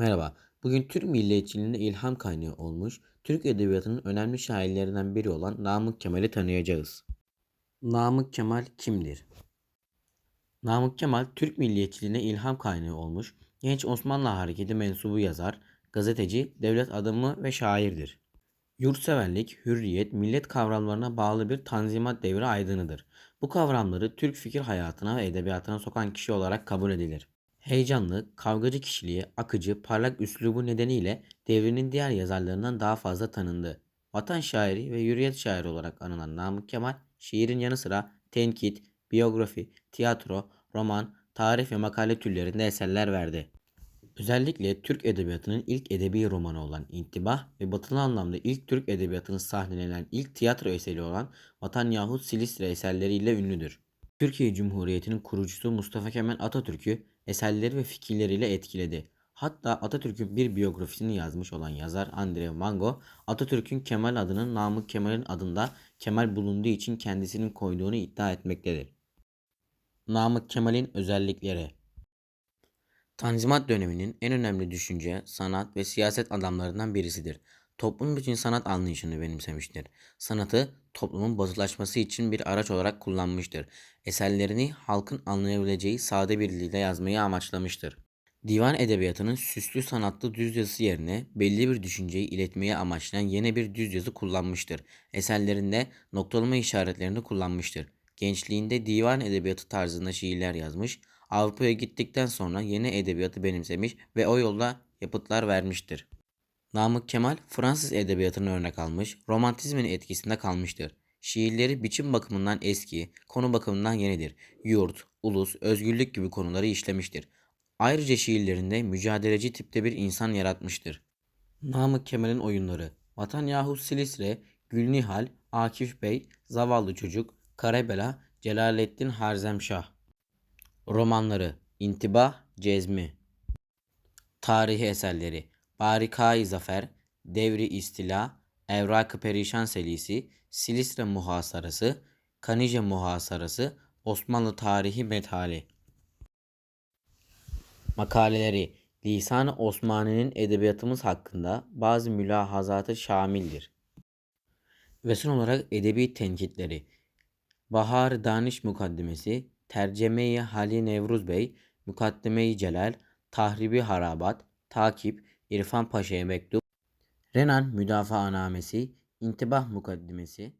Merhaba. Bugün Türk milliyetçiliğine ilham kaynağı olmuş, Türk edebiyatının önemli şairlerinden biri olan Namık Kemal'i tanıyacağız. Namık Kemal kimdir? Namık Kemal, Türk milliyetçiliğine ilham kaynağı olmuş, genç Osmanlı Hareketi mensubu yazar, gazeteci, devlet adamı ve şairdir. Yurtseverlik, hürriyet, millet kavramlarına bağlı bir tanzimat devri aydınıdır. Bu kavramları Türk fikir hayatına ve edebiyatına sokan kişi olarak kabul edilir. Heyecanlı, kavgacı kişiliği, akıcı, parlak üslubu nedeniyle devrinin diğer yazarlarından daha fazla tanındı. Vatan şairi ve hürriyet şairi olarak anılan Namık Kemal, şiirin yanı sıra tenkit, biyografi, tiyatro, roman, tarih ve makale türlerinde eserler verdi. Özellikle Türk edebiyatının ilk edebi romanı olan İntibah ve batılı anlamda ilk Türk edebiyatının sahnelenen ilk tiyatro eseri olan Vatan yahut Silistre eserleriyle ünlüdür. Türkiye Cumhuriyeti'nin kurucusu Mustafa Kemal Atatürk'ü eserleri ve fikirleriyle etkiledi. Hatta Atatürk'ün bir biyografisini yazmış olan yazar Andrew Mango, Atatürk'ün Kemal adının Namık Kemal'in adında Kemal bulunduğu için kendisinin koyduğunu iddia etmektedir. Namık Kemal'in özellikleri Tanzimat döneminin en önemli düşünce, sanat ve siyaset adamlarından birisidir. Toplum için sanat anlayışını benimsemiştir. Sanatı toplumun batılaşması için bir araç olarak kullanmıştır. Eserlerini halkın anlayabileceği sade bir dilde yazmayı amaçlamıştır. Divan edebiyatının süslü sanatlı düz yazısı yerine belli bir düşünceyi iletmeye amaçlayan yeni bir düz yazı kullanmıştır. Eserlerinde noktalama işaretlerini kullanmıştır. Gençliğinde divan edebiyatı tarzında şiirler yazmış, Avrupa'ya gittikten sonra yeni edebiyatı benimsemiş ve o yolda yapıtlar vermiştir. Namık Kemal Fransız edebiyatını örnek almış, romantizmin etkisinde kalmıştır. Şiirleri biçim bakımından eski, konu bakımından yenidir. Yurt, ulus, özgürlük gibi konuları işlemiştir. Ayrıca şiirlerinde mücadeleci tipte bir insan yaratmıştır. Namık Kemal'in oyunları Vatan yahut Silistre, Gülnihal, Akif Bey, Zavallı Çocuk, Karabela, Celalettin Harzemşah. Romanları İntibah, Cezmi Tarihi eserleri Barikai Zafer, Devri İstila, Evrak-ı Perişan serisi, Silistre Muhasarası, Kanije Muhasarası, Osmanlı Tarihi Methali. Makaleleri. Lisan-ı Osmani'nin edebiyatımız hakkında bazı mülahazatı şamildir. Ve son olarak edebi tenkitleri. Bahar Daniş Mukaddimesi, Terceme-i Hali Nevruz Bey, Mukaddime-i Celal, Tahribi Harabat, Takip, İrfan Paşa'ya Mektup, Renan Müdafaanamesi, İntibah Mukaddimesi,